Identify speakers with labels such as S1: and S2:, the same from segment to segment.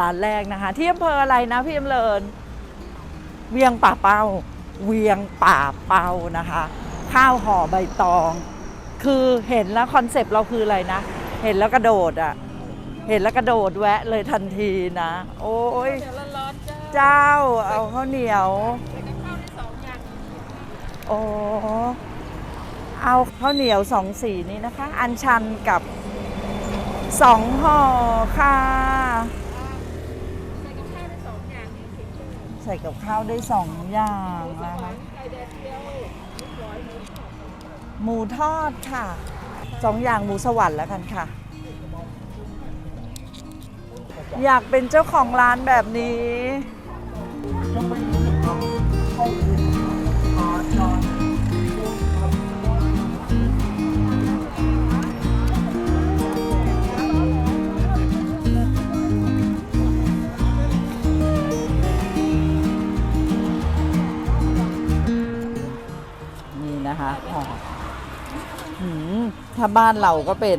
S1: ร้านแรกนะคะ ที่อำเภออะไรนะพี่อำเลินเวียงป่าเป้า เวียงป่าเป้านะคะ ข้าวห่อใบตอง คือเห็นแล้วคอนเซปต์เราคืออะไรนะ เห็นแล้วกระโดดอะเห็นแล้วกระโดดแวะเลยทันทีนะ โอ้ย
S2: เดี๋ยวร้อนๆจ้า
S1: เจ้าเอาข้าวเหนียว
S2: ใส่กับข้าวได้สองอย่าง
S1: โอ้เอาข้าวเหนียวสองสีนี้นะคะ อันชันกับสองห่อค่ะ
S2: ส่กับข้าวได้สองอย่างนี่สิ
S1: ใส่กับข้าวได้สองอย่างนะคะ
S2: หมู
S1: ทอดค่ะสองอย่างหมูสวรรค์แล้วกันค่ะ อยากเป็นเจ้าของร้านแบบนี้ ถ้าบ้านเราก็เป็น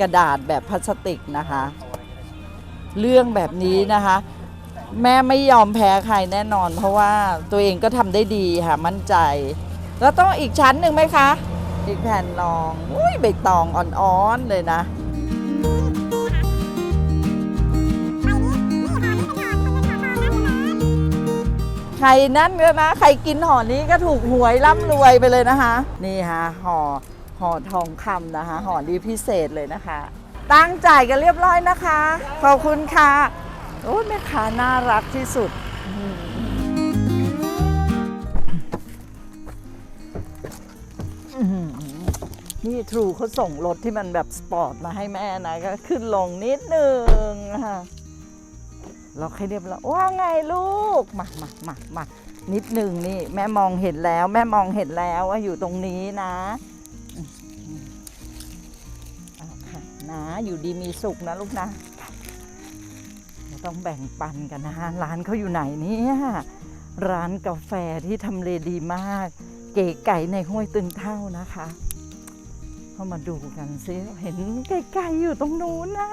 S1: กระดาษแบบพลาสติกนะคะ เรื่องแบบนี้นะคะ แม่ไม่ยอมแพ้ใครแน่นอน เพราะว่าตัวเองก็ทำได้ดีค่ะมั่นใจ แล้วต้องอีกชั้นหนึ่งไหมคะ อีกแผ่นรองอุ้ยใบตองอ่อนๆเลยนะใครนั่นก็นะ ใครกินห่อนี้ก็ถูกหวยร่ำรวยไปเลยนะคะ นี่ฮะห่อ ห่อทองคำนะคะห่อดีพิเศษเลยนะคะ ตั้งจ่ายกันเรียบร้อยนะคะ ขอบคุณค่ะโอ้แม่ค้าน่ารักที่สุด นี่ทรูเขาส่งรถที่มันแบบสปอร์ตมาให้แม่นะก็ขึ้นลงนิดนึงนะคะเราให้เรียบร้อยว่าไงลูก มามามามานิดหนึ่งนี่ แม่มองเห็นแล้ว แม่มองเห็นแล้วว่าอยู่ตรงนี้นะ นะ อยู่ดีมีสุขนะลูกนะต้องแบ่งปันกันนะร้านเขาอยู่ไหนเนี่ยร้านกาแฟที่ทำเลดีมาก เก๋ไก่ในห้วยตึงเท่านะคะเข้ามาดูกันซิเห็นไกลๆอยู่ตรงนู้นน่ะ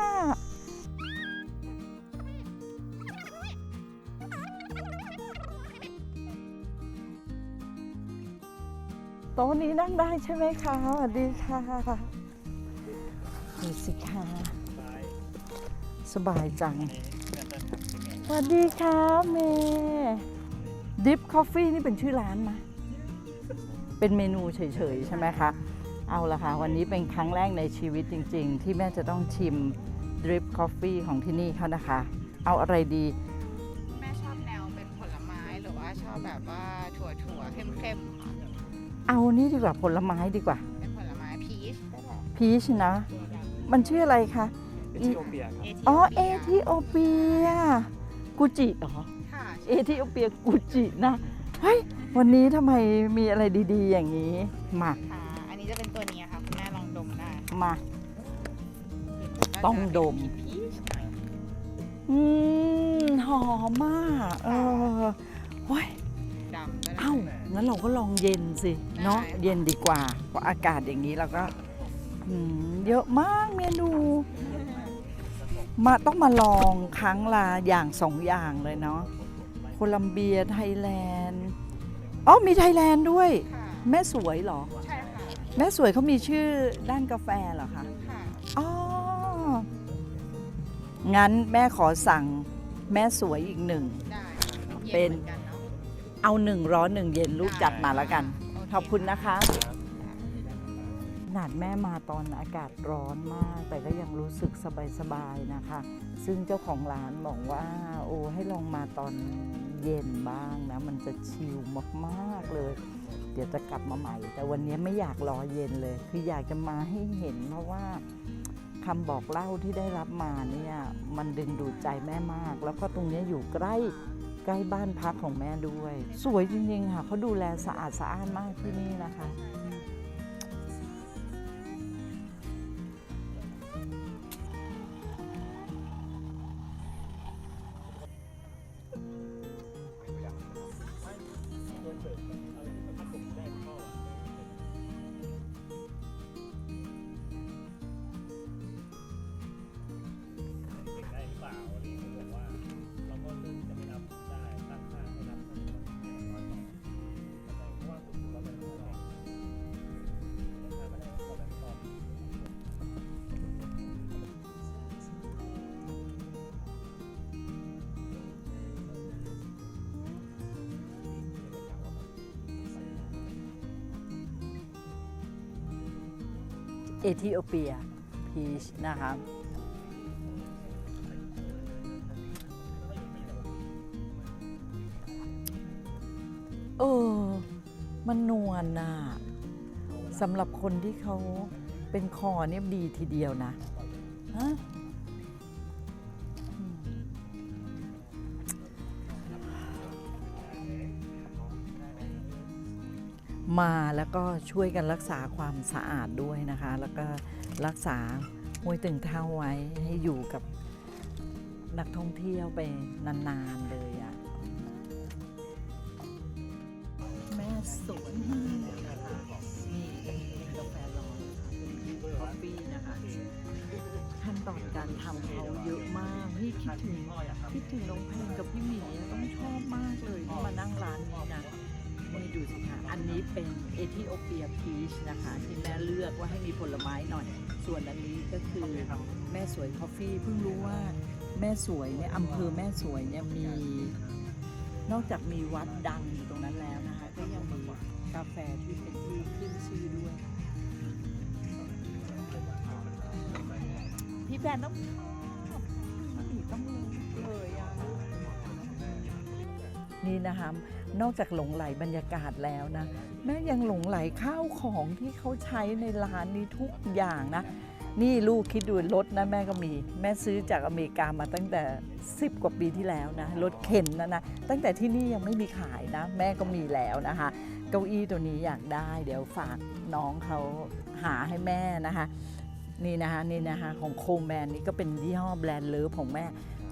S1: โต๊ะนี้นั่งได้ใช่ไหมคะสวัสดีค่ะ ดูสิคะสบายจังสวัสดีค่ะเมดิฟคอฟฟี่นี่เป็นชื่อร้านไหมเป็นเมนูเฉยๆ ใช่ไหมคะ เอาละค่ะ วันนี้เป็นครั้งแรกในชีวิตจริง ๆ ที่แม่จะต้องชิมดริปคอฟฟี่ของที่นี่เขานะคะ เอาอะไรดี
S2: แม่ชอบแนวเป็นผลไม้หรือว่าชอบแบบว่าถั่วถั่วๆเข้มๆค่ะ
S1: เอานี่ดีกว่าผลไม้ดีกว่า
S2: เป็นผลไม้พีชก็ได้
S1: พีชนะ มันชื่ออะไรคะ
S3: เอธิโอเปียครับ
S1: อ๋อเอธิโอเปียกุจิเหรอ
S2: ค่ะ
S1: เอธิโอเปียกุจินะเฮ้ยวันนี้ทำไมมีอะไรดีๆ อย่างนี้มา
S2: ค่ะอันนี้จะเป็นตัวนี้ค่ะคุณแม่ลองดมได้
S1: มา ต้องดม
S2: พีชหน่อย
S1: อืมหอมมากเออเฮ้ย
S2: ดำก็ได้
S1: เอ้างั้นเราก็ลองเย็นสิ เนาะ
S2: ได้
S1: เย็นดีกว่าเพราะอากาศอย่างนี้เราก็อืม เยอะมากเมนู มาต้องมาลองครั้งละอย่างสองอย่างเลยเนาะโคลัมเบียไทยแลนด์อ๋อมีไทยแลนด์ด้วย
S2: ค่ะ
S1: แม่สวยเหรอ
S2: ใช่ค่ะ
S1: แม่สวยเขามีชื่อด้านกาแฟเหรอคะ
S2: ค่ะ
S1: อ๋อ งั้นแม่ขอสั่งแม่สวยอีกหนึ่ง
S2: ได้
S1: เป็น
S2: ย็หมือกัเนาะ
S1: เอาหนึ่งร้อนหนึ่งเย็นลูกจัดมาแล้วกัน
S2: โเข
S1: อบคุณนะคะข นาดแม่มาตอนอากาศร้อนมาก แต่ก็ยังรู้สึกสบายๆนะคะ ซึ่งเจ้าของร้านบอกว่าโอ้ให้ลองมาตอนเย็นบ้างนะ มันจะชิลมากๆเลย เดี๋ยวจะกลับมาใหม่ แต่วันนี้ไม่อยากรอเย็นเลย คืออยากจะมาให้เห็นเพราะว่าคำบอกเล่าที่ได้รับมาเนี่ยมันดึงดูดใจแม่มาก แล้วก็ตรงนี้อยู่ใกล้ใกล้บ้านพักของแม่ด้วย สวยจริงๆค่ะเขาดูแลสะอาดสะอ้านมากที่นี่นะคะ เอธิโอเปียพีชนะคะเออมันนวลน่ะสำหรับคนที่เขาเป็นคอเนี่ยดีทีเดียวนะฮะ มาแล้วก็ช่วยกันรักษาความสะอาดด้วยนะคะ แล้วก็รักษาห้วยตึงเท่าไว้ให้อยู่กับนักท่องเที่ยวไปนานๆเลยอะ่ะแม่สวนนี่กาแฟร้อนคอฟฟี่นะคะ ขั้นตอนการทำเขาเยอะมากพี่คิดถึงคิดถึงน้องเพลงกับพี่หมีต้องชอบมากเลยที่มานั่งร้านนี้นะ นี่ดูสิคะอันนี้เป็นเอธิโอเปียพีชนะคะ ที่แม่เลือกว่าให้มีผลไม้หน่อย ส่วนอันนี้ก็คือแม่สวยคอฟฟี่เพิ่งรู้ว่าแม่สวยเนี่ยอำเภอแม่สวยเนี่ยมี นอกจากมีวัดดังอยู่ตรงนั้นแล้วนะคะ ก็ยังมีกาแฟที่เป็นที่ขึ้นชื่อด้วยพี่แฟนต้อง นี่นะคะนอกจากหลงไหลบรรยากาศแล้วนะ แม่ยังหลงไหลข้าวของที่เขาใช้ในร้านนี้ทุกอย่างนะ นี่ลูกคิดดูรถนะแม่ก็มี แม่ซื้อจากอเมริกามาตั้งแต่ 10 กว่าปีที่แล้วนะรถเข็นนะนะตั้งแต่ที่นี่ยังไม่มีขายนะ แม่ก็มีแล้วนะคะ เก้าอี้ตัวนี้อยากได้ เดี๋ยวฝากน้องเขาหาให้แม่นะคะ นี่นะคะนี่นะคะของโคแมนนี่ก็เป็นยี่ห้อแบรนด์เลิฟของแม่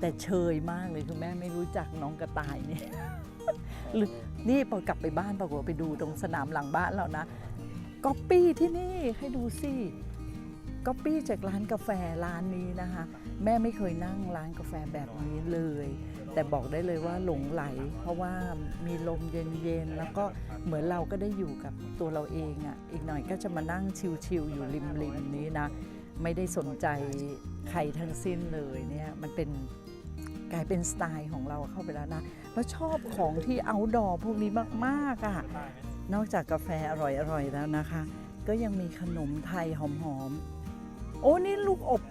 S1: แต่เชยมากเลยคือแม่ไม่รู้จักน้องกระต่ายนี่หรือนี่พอกลับไปบ้านปรากฏไปดูตรงสนามหลังบ้านเรานะก๊อปปี้ที่นี่ให้ดูสิก๊อปปี้จากร้านกาแฟร้านนี้นะคะ แม่ไม่เคยนั่งร้านกาแฟแบบนี้เลย แต่บอกได้เลยว่าหลงไหล เพราะว่ามีลมเย็นๆแล้วก็เหมือนเราก็ได้อยู่กับตัวเราเองอะ่ะอีกหน่อยก็จะมานั่งชิลๆอยู่ริมๆนี้นะ ไม่ได้สนใจใครทั้งสิ้นเลยเนี่ยมันเป็น กลายเป็นสไตล์ของเราเข้าไปแล้วนะ แล้วชอบของที่เอาดอพวกนี้มากๆอะ่ะ นอกจากกาแฟอร่อยๆแล้วนะคะ ก็ยังมีขนมไทยหอมๆ โอ้นี่ลูกอบ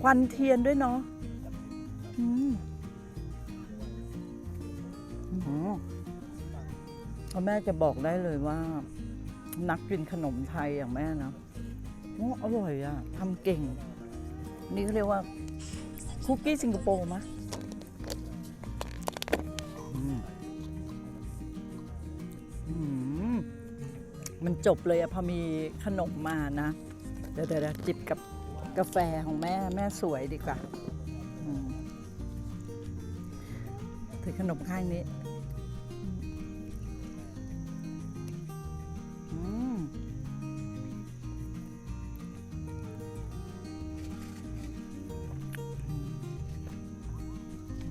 S1: ควันเทียนด้วยเนาะอืมอืมแล้วแม่จะบอกได้เลยว่า นักกินขนมไทยอย่างแม่นะโอ้อร่อยอะทำเก่ง นี่เขาเรียกว่าคุกกี้สิงคโปร์มะ มันจบเลยอะพอมีขนมมานะ เดี๋ยวเดี๋ยวจิบกับกาแฟของแม่แม่สวยดีกว่าถือขนมข้างนี้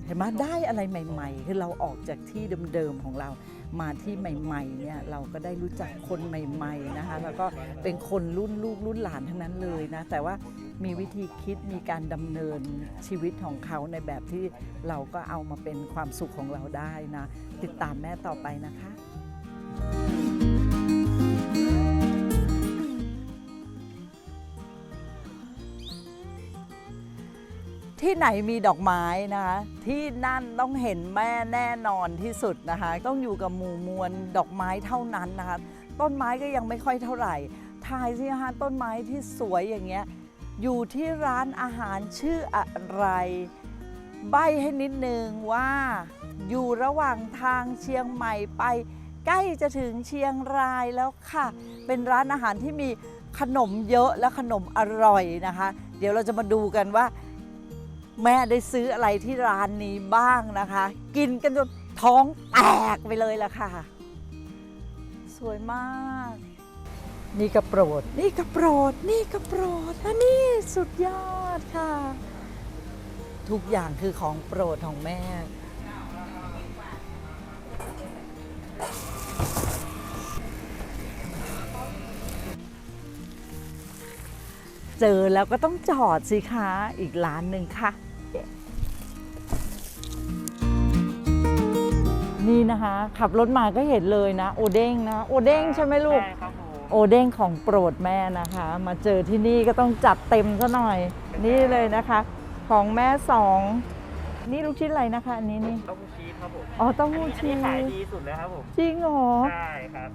S1: เห็นไหมได้อะไรใหม่ ๆ คือเราออกจากที่เดิมๆของเรา มาที่ใหม่ๆเนี่ยเราก็ได้รู้จักคนใหม่ๆนะคะแล้วก็เป็นคนรุ่นลูกรุ่นหลานทั้งนั้นเลยนะแต่ว่ามีวิธีคิดมีการดำเนินชีวิตของเขาในแบบที่เราก็เอามาเป็นความสุขของเราได้นะ ติดตามแม่ต่อไปนะคะ ที่ไหนมีดอกไม้นะคะที่นั่นต้องเห็นแม่แน่นอนที่สุดนะคะ ต้องอยู่กับหมู่มวลดอกไม้เท่านั้นนะคะต้นไม้ก็ยังไม่ค่อยเท่าไหร่ทายสิคะต้นไม้ที่สวยอย่างเงี้ยอยู่ที่ร้านอาหารชื่ออะไร ใบให้นิดนึงว่า อยู่ระหว่างทางเชียงใหม่ไป ใกล้จะถึงเชียงรายแล้วค่ะ เป็นร้านอาหารที่มีขนมเยอะและขนมอร่อยนะคะ เดี๋ยวเราจะมาดูกันว่า แม่ได้ซื้ออะไรที่ร้านนี้บ้างนะคะ กินกันจนท้องแตกไปเลยล่ะค่ะ สวยมาก นี่กระโปรด นี่กระโปรด นี่กระโปรดอันนี้สุดยอดค่ะ ทุกอย่างคือของโปรดของแม่ เจอแล้วก็ต้องจอดสิคะอีกร้านหนึ่งค่ะ นี่นะคะ ขับรถมาก็เห็นเลยนะ โอเด้งนะ โอเด้งใช่ไหมลูก
S3: ใช่ครับผม
S1: โโอเด้งของโปรดแม่นะคะ มาเจอที่นี่ก็ต้องจัดเต็มซะหน่อย นี่เลยนะคะ ของแม่สอง นี่ลูกชิ้นอะไรนะคะ อันนี้นี่
S3: เต้าหู้ชีสครับผม
S1: อ๋อเต้าหู้
S3: อัน
S1: ชี
S3: นี้
S1: ส
S3: ขายดีสุดเลยครับผม
S1: จริงเหรอ
S3: ใช่ครับ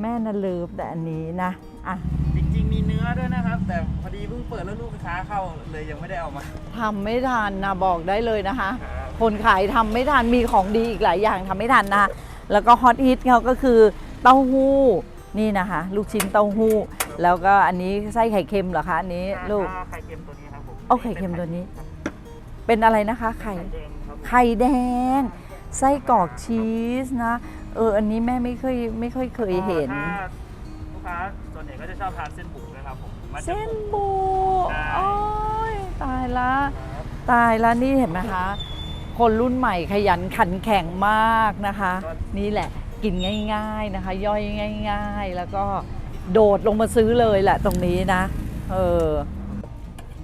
S1: แม่น่ะเลิฟแต่อันนี้นะ อะ
S3: จริงๆมีเนื้อด้วยนะครับ แต่พอ ดีเพิ่งเปิดแล้วลูกค้าเข้าเลยยังไม่ได้เอามา
S1: ทำไม่ทันนะบอกได้เลยนะคะ
S3: ครับ
S1: คนขายทำไม่ทันมีของดีอีกหลายอย่างทำไม่ทันนะคะแล้วก็ฮอตฮิตเขาก็คือเต้าหู้นี่นะคะ ลูกชิ้นเต้าหู้ แล้วก็อันนี้ไส้ไข่เค็มเหรอคะอันนี้ลูก
S3: อ่าไข่เค็มตัวนี้ครับผม
S1: เอาไข่เค็มตัวนี้ เป็นอะไรนะคะไข่
S3: ไข่แดงครับผม
S1: ไข่แดง ไส้กรอกชีสนะ เออ อันนี้แม่ไม่เคยไม่ค่อยเคยเห็น
S3: ถ้า ก็จะชอบทานเส้นบุกนะครับผมมัจะ
S1: เส้น
S3: บุก
S1: บุก
S3: ใช่
S1: โอ้ยตายละ
S3: ครับ
S1: ตายละนี่เห็นไหมคะ คนรุ่นใหม่ขยันขันแข็งมากนะคะ นี่แหละกินง่าย ๆนะคะ ย่อยง่าย ๆ แล้วก็โดดลงมาซื้อเลยแหละตรงนี้นะ เออ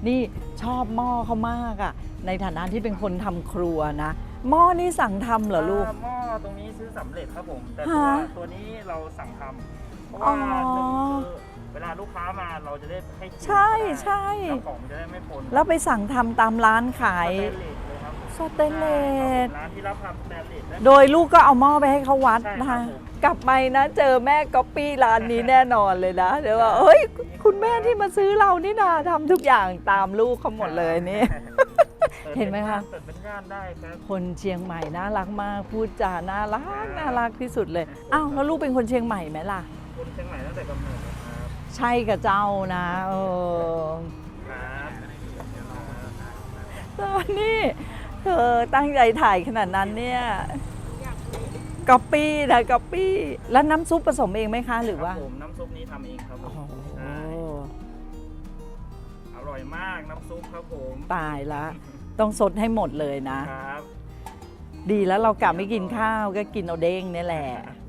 S1: นี่ชอบหม้อเขามากอะ่ะ ในฐานะที่เป็นคนทำครัวนะ หม้อนี่สั่งทำเหรอลูกา
S3: หม้อตรงนี้ซื้อสำเร็จครับผม แต่
S1: ฮะ
S3: ตัวตัวนี้เราสั่งทำ เพราะ
S1: อ๋อ
S3: ว่าหนึ่งคือเวลาลูกค้ามาเราจะได้ให้กิน
S1: ใช่
S3: ได้
S1: ใช่
S3: แล้วของจะได้ไม่ปน
S1: แล้วไปสั่งทำตามร้านขาย
S3: สเตนเลสเลยครับผม
S1: สเตนเลส
S3: ร้านที่รับทำสเตนเลสได้
S1: โดยลูกก็เอาหม้อไปให้เขาวัดนะ
S3: ใช่ครั
S1: คะ
S3: บผม
S1: กลับไปนะเจอแม่ก๊อปปี้ร้านนี้แน่นอนเลยนะเดี๋ยวว่าเฮ้ย คุณแม่ที่มาซื้อเรานี่นาทำทุกอย่างตามลูกเขาหมดเลยนี่ เห็นไหมคะ
S3: เปิดเป็นย่านได้ครับ
S1: คนเชียงใหม่น่ารักมาก พูดจาน่ารักน่ารักที่สุดเลยอ้าวแล้วลูกเป็นคนเชียงใหม่ไหมล่ะ
S3: คนเชียงใหม่ตั้งแต่กำเนิดเลยครับ
S1: ใช่กับเจ้านะเออ
S3: ครับ
S1: ตอนนี้เธอตั้งใจถ่ายขนาดนั้นเนี่ยก๊อปปี้นะก๊อปปี้แล้วน้ำซุปผสมเองไหมคะหรือว่า
S3: คบผมน้ำซุปนี้ทำเองครับผ
S1: โอ้
S3: ม
S1: โห
S3: ใช่อร่อยมากน้ำซุปครับผม
S1: ตายละ ต้องสดให้หมดเลยนะ
S3: ครับ
S1: ดีแล้วเรากลับไม่กินข้าวก็กินเอาเด้งนี่แหละ
S3: ครับวันนี้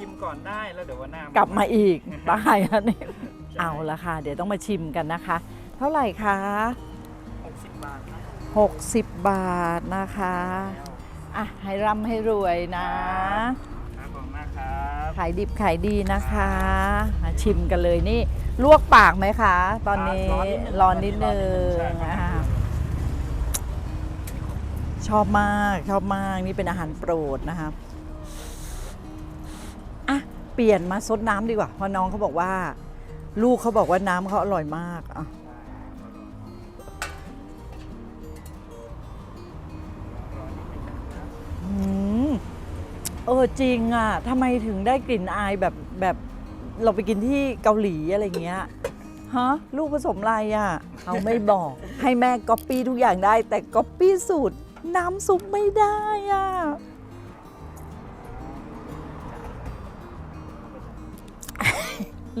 S3: ชิมก่อนได้แล้วเดี๋ยววันหน้าก
S1: ลับมาอีกตายแล้วนี่เอาละค่ะ เดี๋ยวต้องมาชิมกันนะคะ เท่าไหร่คะ
S3: หกสิบบาทครับ
S1: 60 บาทนะคะ อะ ให้ร่ำให้รวยนะ
S3: ครับขอบคุณมากครับ
S1: ขายดิบขายดีนะคะมาชิมกันเลยนี่ ลวกปากไหมคะ ตอนนี้ร้อนนิดนึง
S3: ใช่ครับ
S1: อ่าชอบมากชอบมาก นี่เป็นอาหารโปรดนะคะอะ เปลี่ยนมาซดน้ำดีกว่าเพราะน้องเขาบอกว่า ลูกเขาบอกว่าน้ำเขาอร่อยมากอะเออจริงอะทำไมถึงได้กลิ่นอายแบบแบบเราไปกินที่เกาหลีอะไรเงี้ยฮะลูกผสมอะไรอะเขาไม่บอก ให้แม่ก๊อปปี้ทุกอย่างได้ แต่ก๊อปปี้สูตรน้ำซุปไม่ได้อะ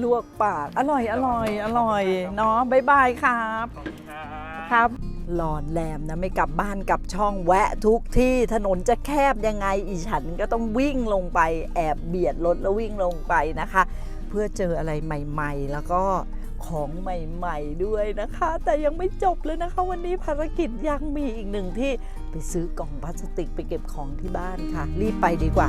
S1: ลวกปากอร่อยอร่อยอร่อยเนาะบ๊ายบายครับ
S3: ขอบคุณครับ
S1: ครับหลอนแรมนะไม่กลับบ้านกลับช่องแวะทุกที่ถนนจะแคบยังไงอีฉันก็ต้องวิ่งลงไปแอบเบียดรถแล้ววิ่งลงไปนะคะ เพื่อเจออะไรใหม่ ๆ แล้วก็ของใหม่ ๆ ด้วยนะคะ แต่ยังไม่จบเลยนะคะ วันนี้ภารกิจยังมีอีกหนึ่งที่ไปซื้อกล่องพลาสติกไปเก็บของที่บ้านค่ะ รีบไปดีกว่า